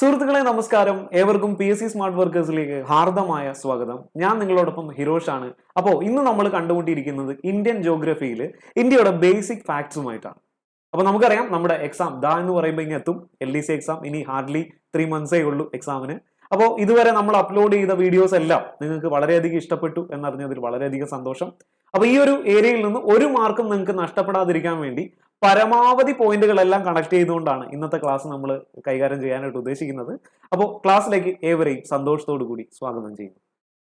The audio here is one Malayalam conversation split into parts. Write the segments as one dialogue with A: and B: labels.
A: സുഹൃത്തുക്കളെ നമസ്കാരം. ഏവർക്കും പി എസ് സി സ്മാർട്ട് വർക്കേഴ്സിലേക്ക് ഹാർദമായ സ്വാഗതം. ഞാൻ നിങ്ങളോടൊപ്പം ഹിരോഷ് ആണ് അപ്പോൾ ഇന്ന് നമ്മൾ കണ്ടുകൊണ്ടിരിക്കുന്നത് ഇന്ത്യൻ ജോഗ്രഫിയിൽ ഇന്ത്യയുടെ ബേസിക് ഫാക്ട്സുമായിട്ടാണ് അപ്പോൾ നമുക്കറിയാം നമ്മുടെ എക്സാം ദാ എന്ന് പറയുമ്പോൾ ഇങ്ങനെ എത്തും. എൽ ഡി സി എക്സാം ഇനി ഹാർഡ്ലി ത്രീ മന്ത്സേ ഉള്ളൂ എക്സാമിന് അപ്പോൾ ഇതുവരെ നമ്മൾ അപ്ലോഡ് ചെയ്ത വീഡിയോസ് എല്ലാം നിങ്ങൾക്ക് വളരെയധികം ഇഷ്ടപ്പെട്ടു എന്നറിഞ്ഞതിൽ വളരെയധികം സന്തോഷം. അപ്പോൾ ഈ ഒരു ഏരിയയിൽ നിന്ന് ഒരു മാർക്കും നിങ്ങൾക്ക് നഷ്ടപ്പെടാതിരിക്കാൻ വേണ്ടി പരമാവധി പോയിന്റുകളെല്ലാം കണക്ട് ചെയ്തുകൊണ്ടാണ് ഇന്നത്തെ ക്ലാസ് നമ്മൾ കൈകാര്യം ചെയ്യാനായിട്ട് ഉദ്ദേശിക്കുന്നത്. അപ്പോൾ ക്ലാസ്സിലേക്ക് ഏവരെയും സന്തോഷത്തോടു കൂടി സ്വാഗതം ചെയ്യുന്നു.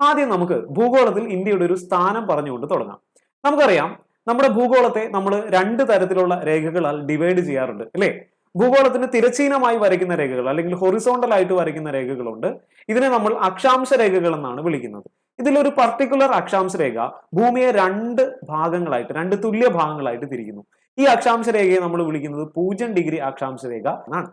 A: ആദ്യം നമുക്ക് ഭൂഗോളത്തിൽ ഇന്ത്യയുടെ ഒരു സ്ഥാനം പറഞ്ഞുകൊണ്ട് തുടങ്ങാം. നമുക്കറിയാം നമ്മുടെ ഭൂഗോളത്തെ നമ്മൾ രണ്ട് തരത്തിലുള്ള രേഖകളാൽ ഡിവൈഡ് ചെയ്യാറുണ്ട് അല്ലേ? ഭൂഗോളത്തിന് തിരച്ചീനമായി വരയ്ക്കുന്ന രേഖകൾ അല്ലെങ്കിൽ ഹൊറിസോണ്ടൽ ആയിട്ട് വരയ്ക്കുന്ന രേഖകളുണ്ട്. ഇതിനെ നമ്മൾ അക്ഷാംശ രേഖകൾ എന്നാണ് വിളിക്കുന്നത്. ഇതിലൊരു പർട്ടിക്കുലർ അക്ഷാംശ രേഖ ഭൂമിയെ രണ്ട് ഭാഗങ്ങളായിട്ട് രണ്ട് തുല്യ ഭാഗങ്ങളായിട്ട് തിരിക്കുന്നു. ഈ അക്ഷാംശ രേഖയെ നമ്മൾ വിളിക്കുന്നത് പൂജ്യം ഡിഗ്രി അക്ഷാംശ രേഖ എന്നാണ്.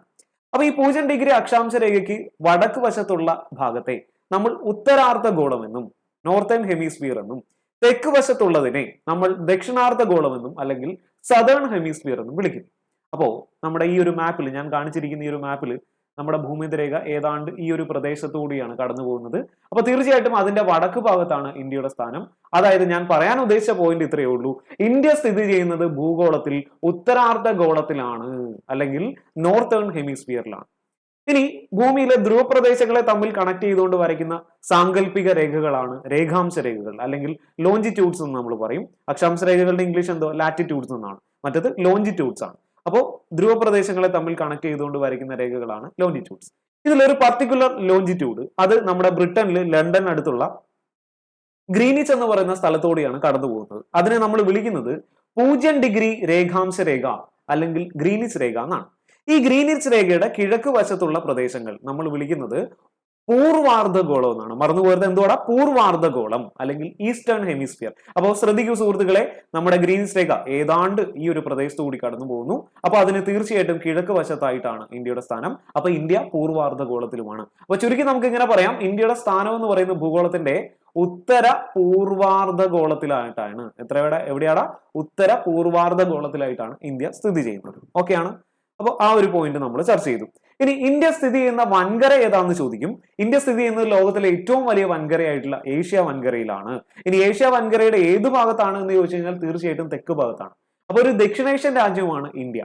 A: അപ്പൊ ഈ പൂജ്യം ഡിഗ്രി അക്ഷാംശ രേഖയ്ക്ക് വടക്ക് വശത്തുള്ള ഭാഗത്തെ നമ്മൾ ഉത്തരാർദ്ധ ഗോളം എന്നും നോർത്തേൺ ഹെമിസ്ഫിയർ എന്നും തെക്ക് വശത്തുള്ളതിനെ നമ്മൾ ദക്ഷിണാർദ്ധ ഗോളം എന്നും അല്ലെങ്കിൽ സദേൺ ഹെമിസ്ഫിയർ എന്നും വിളിക്കുന്നു. അപ്പോൾ നമ്മുടെ ഈ ഒരു മാപ്പിൽ ഞാൻ കാണിച്ചിരിക്കുന്ന ഈ ഒരു മാപ്പിൽ നമ്മുടെ ഭൂമിരേഖ ഏതാണ്ട് ഈ ഒരു പ്രദേശത്തുകൂടിയാണ് കടന്നു പോകുന്നത് അപ്പൊ തീർച്ചയായിട്ടും അതിന്റെ വടക്ക് ഭാഗത്താണ് ഇന്ത്യയുടെ സ്ഥാനം. അതായത് ഞാൻ പറയാൻ ഉദ്ദേശിച്ച പോയിന്റ് ഇത്രയേ ഉള്ളൂ. ഇന്ത്യ സ്ഥിതി ചെയ്യുന്നത് ഭൂഗോളത്തിൽ ഉത്തരാർദ്ധ ഗോളത്തിലാണ് അല്ലെങ്കിൽ നോർത്തേൺ ഹെമിസ്ഫിയറിലാണ് ഇനി ഭൂമിയിലെ ധ്രുവപ്രദേശങ്ങളെ തമ്മിൽ കണക്ട് ചെയ്തുകൊണ്ട് വരയ്ക്കുന്ന സാങ്കല്പിക രേഖകളാണ് രേഖാംശ രേഖകൾ അല്ലെങ്കിൽ ലോഞ്ചിറ്റ്യൂഡ്സ് എന്ന് നമ്മൾ പറയും. അക്ഷാംശ രേഖകളുടെ ഇംഗ്ലീഷ് എന്തോ? ലാറ്റിറ്റ്യൂഡ്സ് എന്നാണ്. മറ്റത് ലോഞ്ചിറ്റ്യൂഡ്സ് ആണ്. അപ്പോൾ ധ്രുവപ്രദേശങ്ങളെ തമ്മിൽ കണക്ട് ചെയ്തുകൊണ്ട് വരയ്ക്കുന്ന രേഖകളാണ് ലോഞ്ചിറ്റ്യൂഡ്സ് ഇതിലൊരു പർട്ടിക്കുലർ ലോഞ്ചിറ്റ്യൂഡ് അത് നമ്മുടെ ബ്രിട്ടനിൽ ലണ്ടൻ അടുത്തുള്ള ഗ്രീനിച്ച് എന്ന് പറയുന്ന സ്ഥലത്തോടെയാണ് കടന്നു പോകുന്നത്. അതിനെ നമ്മൾ വിളിക്കുന്നത് പൂജ്യം ഡിഗ്രി രേഖാംശ രേഖ അല്ലെങ്കിൽ ഗ്രീനിച്ച് രേഖ എന്നാണ്. ഈ ഗ്രീനിച്ച് രേഖയുടെ കിഴക്ക് വശത്തുള്ള പ്രദേശങ്ങൾ നമ്മൾ വിളിക്കുന്നത് പൂർവാർദ്ധഗോളം എന്നാണ് മറന്നു പോയത് എന്തുവാടാ? പൂർവാർദ്ധഗോളം അല്ലെങ്കിൽ ഈസ്റ്റേൺ ഹെമിസ്ഫിയർ. അപ്പോൾ ശ്രദ്ധിക്കൂ സുഹൃത്തുക്കളെ നമ്മുടെ ഗ്രീൻ രേഖ ഏതാണ്ട് ഈ ഒരു പ്രദേശത്തു കൂടി കടന്നു പോകുന്നു. അപ്പൊ അതിന് തീർച്ചയായിട്ടും കിഴക്ക് വശത്തായിട്ടാണ് ഇന്ത്യയുടെ സ്ഥാനം. അപ്പൊ ഇന്ത്യ പൂർവാർദ്ധഗോളത്തിലുമാണ്. അപ്പൊ ചുരുക്കി നമുക്ക് ഇങ്ങനെ പറയാം. ഇന്ത്യയുടെ സ്ഥാനം എന്ന് പറയുന്ന ഭൂഗോളത്തിന്റെ ഉത്തര പൂർവാർദ്ധഗോളത്തിലായിട്ടാണ്. എത്രയുടെ എവിടെയാടാ? ഉത്തര പൂർവാർദ്ധഗോളത്തിലായിട്ടാണ് ഇന്ത്യ സ്ഥിതി ചെയ്യുന്നത്. ഓക്കെയാണ്? അപ്പോൾ ആ ഒരു പോയിന്റ് നമ്മൾ ചർച്ച ചെയ്തു. ഇനി ഇന്ത്യ സ്ഥിതി ചെയ്യുന്ന വൻകര ഏതാണെന്ന് ചോദിക്കും. ഇന്ത്യ സ്ഥിതി ചെയ്യുന്നത് ലോകത്തിലെ ഏറ്റവും വലിയ വൻകരയായിട്ടുള്ള ഏഷ്യ വൻകരയിലാണ്. ഇനി ഏഷ്യ വൻകരയുടെ ഏത് ഭാഗത്താണ് എന്ന് ചോദിച്ചു കഴിഞ്ഞാൽ തീർച്ചയായിട്ടും തെക്ക് ഭാഗത്താണ്. അപ്പൊ ഒരു ദക്ഷിണേഷ്യൻ രാജ്യമാണ് ഇന്ത്യ.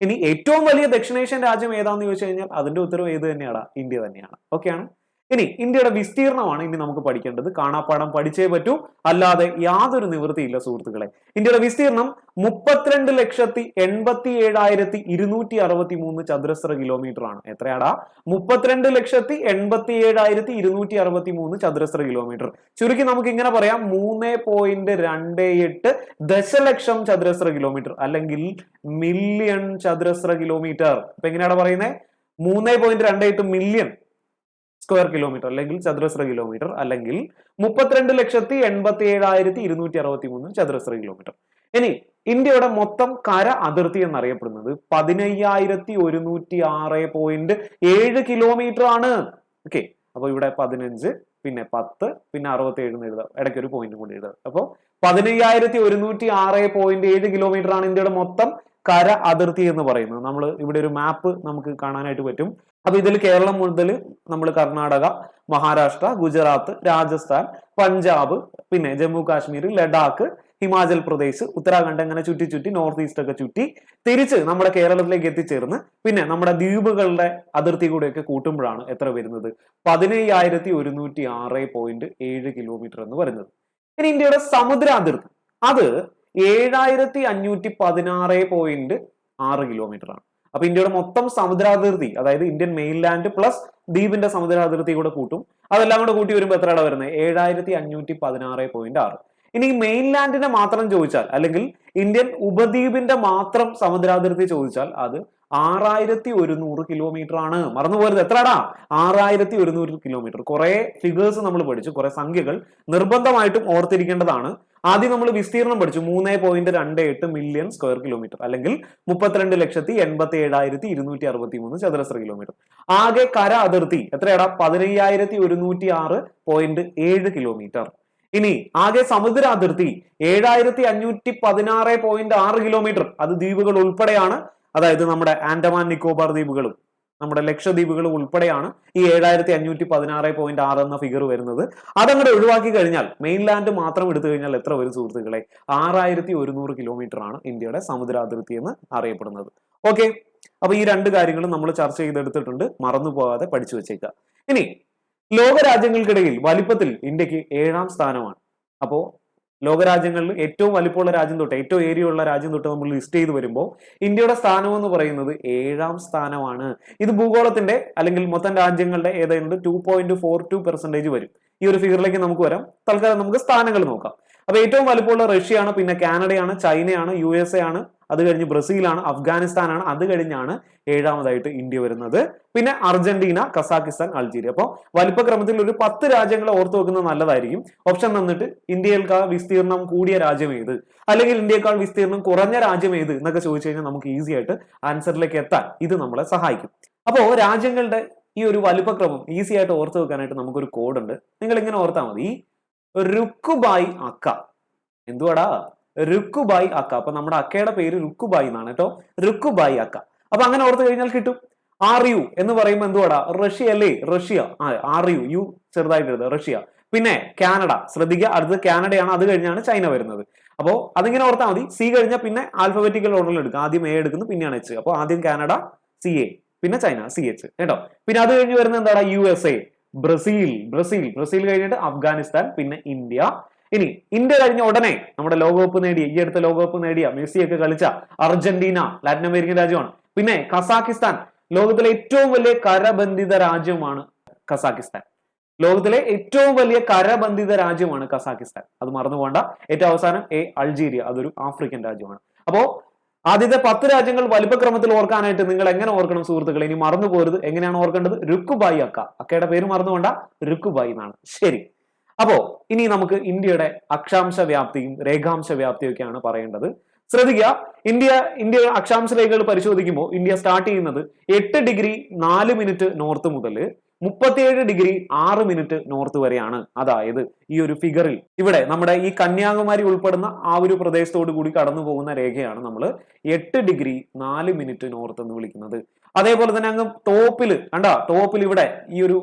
A: ഇനി ഏറ്റവും വലിയ ദക്ഷിണേഷ്യൻ രാജ്യം ഏതാണെന്ന് ചോദിച്ചു കഴിഞ്ഞാൽ അതിന്റെ ഉത്തരവ് ഏത് തന്നെയാണ് ഇന്ത്യ തന്നെയാണ്. ഓക്കെയാണ്? ഇനി ഇന്ത്യയുടെ വിസ്തീർണമാണ് ഇനി നമുക്ക് പഠിക്കേണ്ടത്. കാണാപ്പാടം പഠിച്ചേ പറ്റൂ. അല്ലാതെ യാതൊരു നിവൃത്തിയില്ല സുഹൃത്തുക്കളെ. ഇന്ത്യയുടെ വിസ്തീർണം മുപ്പത്തിരണ്ട് ലക്ഷത്തി എൺപത്തി ഏഴായിരത്തി ഇരുന്നൂറ്റി അറുപത്തി മൂന്ന് ചതുരശ്ര കിലോമീറ്റർ ആണ്. എത്രയാടാ? മുപ്പത്തിരണ്ട് ലക്ഷത്തി എൺപത്തി ഏഴായിരത്തി ഇരുന്നൂറ്റി അറുപത്തി മൂന്ന് ചതുരശ്ര കിലോമീറ്റർ ചുരുക്കി നമുക്ക് ഇങ്ങനെ പറയാം. മൂന്ന് പോയിന്റ് രണ്ട് എട്ട് ദശലക്ഷം ചതുരശ്ര കിലോമീറ്റർ അല്ലെങ്കിൽ മില്യൺ ചതുരശ്ര കിലോമീറ്റർ ഇപ്പൊ എങ്ങനെയാണ് പറയുന്നത് മൂന്ന് പോയിന്റ് രണ്ട് എട്ട് മില്യൺ സ്ക്വയർ കിലോമീറ്റർ അല്ലെങ്കിൽ ചതുരശ്ര കിലോമീറ്റർ അല്ലെങ്കിൽ മുപ്പത്തിരണ്ട് ലക്ഷത്തി എൺപത്തി ഏഴായിരത്തി ഇരുന്നൂറ്റി അറുപത്തി മൂന്ന് ചതുരശ്ര കിലോമീറ്റർ ഇനി ഇന്ത്യയുടെ മൊത്തം കര അതിർത്തി എന്നറിയപ്പെടുന്നത് പതിനയ്യായിരത്തി ഒരുന്നൂറ്റി ആറ് പോയിന്റ് ഏഴ് കിലോമീറ്റർ ആണ്. ഓക്കെ അപ്പൊ ഇവിടെ പതിനഞ്ച് പിന്നെ പത്ത് പിന്നെ അറുപത്തി ഏഴ് എഴുതാം. ഇടയ്ക്ക് ഒരു പോയിന്റ് കൂടി എഴുതാം. അപ്പോൾ പതിനയ്യായിരത്തി ഒരുന്നൂറ്റി ആറ് പോയിന്റ് ഏഴ് കിലോമീറ്റർ ആണ് ഇന്ത്യയുടെ മൊത്തം കര അതിർത്തി എന്ന് പറയുന്നത്. നമ്മൾ ഇവിടെ ഒരു മാപ്പ് നമുക്ക് കാണാനായിട്ട് പറ്റും. അപ്പൊ ഇതിൽ കേരളം മുതൽ നമ്മൾ കർണാടക മഹാരാഷ്ട്ര ഗുജറാത്ത് രാജസ്ഥാൻ പഞ്ചാബ് പിന്നെ ജമ്മു കാശ്മീർ ലഡാക്ക് ഹിമാചൽ പ്രദേശ് ഉത്തരാഖണ്ഡ് അങ്ങനെ ചുറ്റി ചുറ്റി നോർത്ത് ഈസ്റ്റ് ഒക്കെ ചുറ്റി തിരിച്ച് നമ്മുടെ കേരളത്തിലേക്ക് എത്തിച്ചേർന്ന് പിന്നെ നമ്മുടെ ദ്വീപുകളുടെ അതിർത്തി കൂടെയൊക്കെ കൂട്ടുമ്പോഴാണ് എത്ര വരുന്നത്? പതിനയ്യായിരത്തി ഒരുന്നൂറ്റി ആറ് പോയിന്റ് ഏഴ് കിലോമീറ്റർ എന്ന് പറയുന്നത് ഇനി ഇന്ത്യയുടെ സമുദ്ര അതിർത്തി അത് ഏഴായിരത്തി അഞ്ഞൂറ്റി പതിനാറ് പോയിന്റ് ആറ് കിലോമീറ്റർ ആണ്. അപ്പൊ ഇന്ത്യയുടെ മൊത്തം സമുദ്രാതിർത്തി അതായത് ഇന്ത്യൻ മെയിൻലാൻഡ് പ്ലസ് ദ്വീപിന്റെ സമുദ്രാതിർത്തി കൂടെ കൂട്ടും. അതെല്ലാം കൂടെ കൂട്ടി വരുമ്പോൾ എത്രയാണ് വരുന്നത് ഏഴായിരത്തി അഞ്ഞൂറ്റി പതിനാറ് പോയിന്റ് ആറ്. ഇനി മെയിൻലാൻഡിനെ മാത്രം ചോദിച്ചാൽ അല്ലെങ്കിൽ ഇന്ത്യൻ ഉപദ്വീപിന്റെ മാത്രം സമുദ്രാതിർത്തി ചോദിച്ചാൽ അത് ആറായിരത്തി ഒരുന്നൂറ് കിലോമീറ്റർ ആണ്. മറന്നു പോരുത് എത്രടാ? ആറായിരത്തി ഒരുന്നൂറ് കിലോമീറ്റർ കുറെ ഫിഗേഴ്സ് നമ്മൾ പഠിച്ചു. കുറെ സംഖ്യകൾ നിർബന്ധമായിട്ടും ഓർത്തിരിക്കേണ്ടതാണ്. ആദ്യം നമ്മൾ വിസ്തീർണം പഠിച്ചു. മൂന്ന് പോയിന്റ് രണ്ട് എട്ട് മില്യൺ സ്ക്വയർ കിലോമീറ്റർ അല്ലെങ്കിൽ മുപ്പത്തിരണ്ട് ലക്ഷത്തി എൺപത്തി ഏഴായിരത്തി ഇരുന്നൂറ്റി അറുപത്തി മൂന്ന് ചതുരശ്ര കിലോമീറ്റർ ആകെ കര അതിർത്തി എത്രയാടാ? പതിനയ്യായിരത്തി ഒരുന്നൂറ്റി ആറ് പോയിന്റ് ഏഴ് കിലോമീറ്റർ ഇനി ആകെ സമുദ്ര അതിർത്തി ഏഴായിരത്തി അഞ്ഞൂറ്റി പതിനാറ് പോയിന്റ് ആറ് കിലോമീറ്റർ അത് ദ്വീപുകൾ ഉൾപ്പെടെയാണ്. അതായത് നമ്മുടെ ആൻഡമാൻ നിക്കോബാർ ദ്വീപുകളും നമ്മുടെ ലക്ഷദ്വീപുകളും ഉൾപ്പെടെയാണ് ഈ ഏഴായിരത്തി അഞ്ഞൂറ്റി പതിനാറ് പോയിന്റ് ആറ് എന്ന ഫിഗർ വരുന്നത്. അതങ്ങോട്ട് ഒഴിവാക്കി കഴിഞ്ഞാൽ മെയിൻലാൻഡ് മാത്രം എടുത്തു കഴിഞ്ഞാൽ എത്ര വരും സുഹൃത്തുക്കളെ? ആറായിരത്തി ഒരുന്നൂറ് കിലോമീറ്റർ ആണ് ഇന്ത്യയുടെ സമുദ്ര അതിർത്തി എന്ന് അറിയപ്പെടുന്നത്. ഓക്കെ അപ്പൊ ഈ രണ്ട് കാര്യങ്ങളും നമ്മൾ ചർച്ച ചെയ്തെടുത്തിട്ടുണ്ട്. മറന്നു പോകാതെ പഠിച്ചു വെച്ചേക്കുക ഇനി ലോകരാജ്യങ്ങൾക്കിടയിൽ വലിപ്പത്തിൽ ഇന്ത്യയ്ക്ക് ഏഴാം സ്ഥാനമാണ്. അപ്പോൾ ലോകരാജ്യങ്ങളിൽ ഏറ്റവും വലിപ്പമുള്ള രാജ്യം തൊട്ട് ഏറ്റവും ഏരിയ ഉള്ള രാജ്യം തൊട്ട് നമ്മൾ ലിസ്റ്റ് ചെയ്ത് വരുമ്പോൾ ഇന്ത്യയുടെ സ്ഥാനം എന്ന് പറയുന്നത് ഏഴാം സ്ഥാനമാണ്. ഇത് ഭൂഗോളത്തിന്റെ അല്ലെങ്കിൽ മൊത്തം രാജ്യങ്ങളുടെ ഏതാണ്ട് two point four two percentage വരും. ഈ ഒരു ഫിഗറിലേക്ക് നമുക്ക് വരാം. തൽക്കാലം നമുക്ക് സ്ഥാനങ്ങൾ നോക്കാം. അപ്പൊ ഏറ്റവും വലിപ്പമുള്ള റഷ്യയാണ് പിന്നെ കാനഡയാണ് ചൈനയാണ് യു എസ് എ ആണ്. അത് കഴിഞ്ഞ് ബ്രസീലാണ് അഫ്ഗാനിസ്ഥാനാണ് അത് കഴിഞ്ഞാണ് ഏഴാമതായിട്ട് ഇന്ത്യ വരുന്നത്. പിന്നെ അർജന്റീന കസാക്കിസ്ഥാൻ അൾജീരിയ. അപ്പോൾ വലിപ്പക്രമത്തിൽ ഒരു പത്ത് രാജ്യങ്ങളെ ഓർത്തു വെക്കുന്നത് നല്ലതായിരിക്കും. ഓപ്ഷൻ തന്നിട്ട് ഇന്ത്യയേക്കാൾ വിസ്തീർണം കൂടിയ രാജ്യം ഏത്? അല്ലെങ്കിൽ ഇന്ത്യയേക്കാൾ വിസ്തീർണം കുറഞ്ഞ രാജ്യം ഏത് എന്നൊക്കെ ചോദിച്ചു കഴിഞ്ഞാൽ നമുക്ക് ഈസി ആയിട്ട് ആൻസറിലേക്ക് എത്താൻ ഇത് നമ്മളെ സഹായിക്കും. അപ്പോൾ രാജ്യങ്ങളുടെ ഈ ഒരു വലിപ്പക്രമം ഈസി ആയിട്ട് ഓർത്തു വെക്കാനായിട്ട് നമുക്കൊരു കോഡ് ഉണ്ട്. നിങ്ങൾ ഇങ്ങനെ ഓർത്താൽ മതി. റുക്കുബായി അക്ക. എന്തുവാടാ? റുക്കുബായി അക്ക അപ്പൊ നമ്മുടെ അക്കയുടെ പേര് റുക്കുബായി എന്നാണ് കേട്ടോ. റുക്കുബായി അക്ക അപ്പൊ അങ്ങനെ ഓർത്ത് കഴിഞ്ഞാൽ കിട്ടും. ആർ യു എന്ന് പറയുമ്പോൾ എന്തുവാടാ? റഷ്യ അല്ലേ? റഷ്യ. ആർ യു യു ചെറുതായിട്ട് എഴുതുക റഷ്യ. പിന്നെ കാനഡ. ശ്രദ്ധിക്കുക അടുത്ത് കാനഡയാണ്. അത് കഴിഞ്ഞാണ് ചൈന വരുന്നത്. അപ്പോൾ അതിങ്ങനെ ഓർത്താൽ മതി. സി കഴിഞ്ഞാൽ പിന്നെ ആൽഫബറ്റിക്കൽ ഓർഡറിൽ എടുക്കുക ആദ്യം എ എടുക്കുന്നു പിന്നെയാണ് എച്ച് അപ്പോൾ ആദ്യം കാനഡ സി എ പിന്നെ ചൈന സി എച്ച് കേട്ടോ? പിന്നെ അത് കഴിഞ്ഞ് വരുന്നത് എന്താണ് U S A. Brazil. Brazil. Brazil കഴിഞ്ഞിട്ട് അഫ്ഗാനിസ്ഥാൻ പിന്നെ ഇന്ത്യ. ഇനി ഇന്ത്യ കഴിഞ്ഞ ഉടനെ നമ്മുടെ ലോകകപ്പ് നേടിയ ഈ അടുത്ത ലോകകപ്പ് നേടിയ മെസ്സി ഒക്കെ കളിച്ച അർജന്റീന ലാറ്റിൻ അമേരിക്കൻ രാജ്യമാണ്. പിന്നെ കസാക്കിസ്ഥാൻ ലോകത്തിലെ ഏറ്റവും വലിയ കരബന്ധിത രാജ്യമാണ് കസാക്കിസ്ഥാൻ ലോകത്തിലെ ഏറ്റവും വലിയ കരബന്ധിത രാജ്യമാണ് കസാക്കിസ്ഥാൻ അത് മറന്നു പോകണ്ട. ഏറ്റവും അവസാനം എ അൾജീരിയ. അതൊരു ആഫ്രിക്കൻ രാജ്യമാണ്. അപ്പോ ആദ്യത്തെ പത്ത് രാജ്യങ്ങൾ വലിപ്പക്രമത്തിൽ ഓർക്കാനായിട്ട് നിങ്ങൾ എങ്ങനെ ഓർക്കണം സുഹൃത്തുക്കളെ? ഇനി മറന്നു പോരുത്. എങ്ങനെയാണ് ഓർക്കേണ്ടത്? രുക്കുബായി അക്ക. അക്കയുടെ പേര് മറന്നുകൊണ്ട രുക്കുബായി എന്നാണ്. ശരി. അപ്പോ ഇനി നമുക്ക് ഇന്ത്യയുടെ അക്ഷാംശ വ്യാപ്തിയും രേഖാംശ വ്യാപ്തിയും ഒക്കെയാണ് പറയേണ്ടത്. ശ്രദ്ധിക്കുക ഇന്ത്യ ഇന്ത്യ അക്ഷാംശ രേഖകൾ പരിശോധിക്കുമ്പോൾ ഇന്ത്യ സ്റ്റാർട്ട് ചെയ്യുന്നത് എട്ട് ഡിഗ്രി നാല് മിനിറ്റ് നോർത്ത് മുതൽ മുപ്പത്തിയേഴ് ഡിഗ്രി ആറ് മിനിറ്റ് നോർത്ത് വരെയാണ്. അതായത് ഈ ഒരു ഫിഗറിൽ ഇവിടെ നമ്മുടെ ഈ കന്യാകുമാരി ഉൾപ്പെടുന്ന ആ ഒരു പ്രദേശത്തോട് കൂടി കടന്നു പോകുന്ന രേഖയാണ് നമ്മൾ എട്ട് ഡിഗ്രി നാല് മിനിറ്റ് നോർത്ത് എന്ന് വിളിക്കുന്നത്. അതേപോലെ തന്നെ അങ്ങ് ടോപ്പിൽ കണ്ട ടോപ്പിൽ ഇവിടെ ഈ ഒരു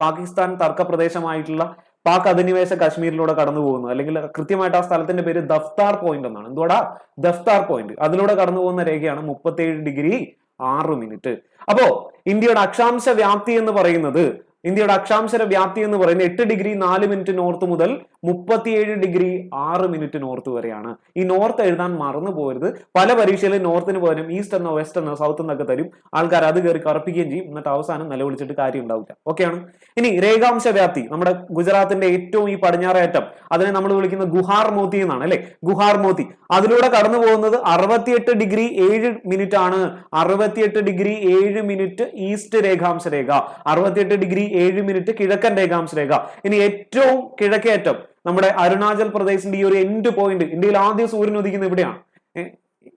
A: പാകിസ്ഥാൻ തർക്ക പ്രദേശമായിട്ടുള്ള പാക് അധിനിവേശ കാശ്മീരിലൂടെ കടന്നു പോകുന്നു. അല്ലെങ്കിൽ കൃത്യമായിട്ട് ആ സ്ഥലത്തിന്റെ പേര് ദഫ്താർ പോയിന്റ് എന്നാണ്. എന്തുവാടാ? ദഫ്താർ പോയിന്റ് അതിലൂടെ കടന്നു പോകുന്ന രേഖയാണ് മുപ്പത്തേഴ് ഡിഗ്രി ആറ് മിനിറ്റ്. അപ്പോ ഇന്ത്യയുടെ അക്ഷാംശ വ്യാപ്തി എന്ന് പറയുന്നത് ഇന്ത്യയുടെ അക്ഷാംശര വ്യാപ്തി എന്ന് പറയുന്നത് എട്ട് ഡിഗ്രി നാല് മിനിറ്റ് നോർത്ത് മുതൽ മുപ്പത്തിയേഴ് ഡിഗ്രി ആറ് മിനിറ്റ് നോർത്ത് വരെയാണ്. ഈ നോർത്ത് എഴുതാൻ മറന്നു പോകരുത് പല പരീക്ഷയിലും നോർത്തിന് പകരം ഈസ്റ്റ് എന്നോ വെസ്റ്റ് എന്നോ സൗത്ത് എന്നൊക്കെ തരും. ആൾക്കാർ അത് കയറി കറപ്പിക്കുകയും ചെയ്യും. എന്നിട്ട് അവസാനം നിലവിളിച്ചിട്ട് കാര്യം ഉണ്ടാവില്ല. ഓക്കെയാണ് ഇനി രേഖാംശ വ്യാപ്തി. നമ്മുടെ ഗുജറാത്തിന്റെ ഏറ്റവും ഈ പടിഞ്ഞാറേറ്റം. അതിനെ നമ്മൾ വിളിക്കുന്ന ഗുഹാർ മോത്തി എന്നാണ് അല്ലെ? ഗുഹാർ മോത്തി. അതിലൂടെ കടന്നു പോകുന്നത് അറുപത്തിയെട്ട് ഡിഗ്രി ഏഴ് മിനിറ്റ് ആണ്. അറുപത്തിയെട്ട് ഡിഗ്രി ഏഴ് മിനിറ്റ് ഈസ്റ്റ് രേഖാംശ രേഖ. അറുപത്തിയെട്ട് ഡിഗ്രി ഏഴ് മിനിറ്റ് കിഴക്കൻ രേഖാംശ രേഖ. ഇനി ഏറ്റവും കിഴക്കേ അറ്റം നമ്മുടെ അരുണാചൽ പ്രദേശിന്റെ ഈ ഒരു എൻഡ് പോയിന്റ് ഇന്ത്യയിൽ ആദ്യം സൂര്യൻ ഉദിക്കുന്നത് ഇവിടെയാണ്.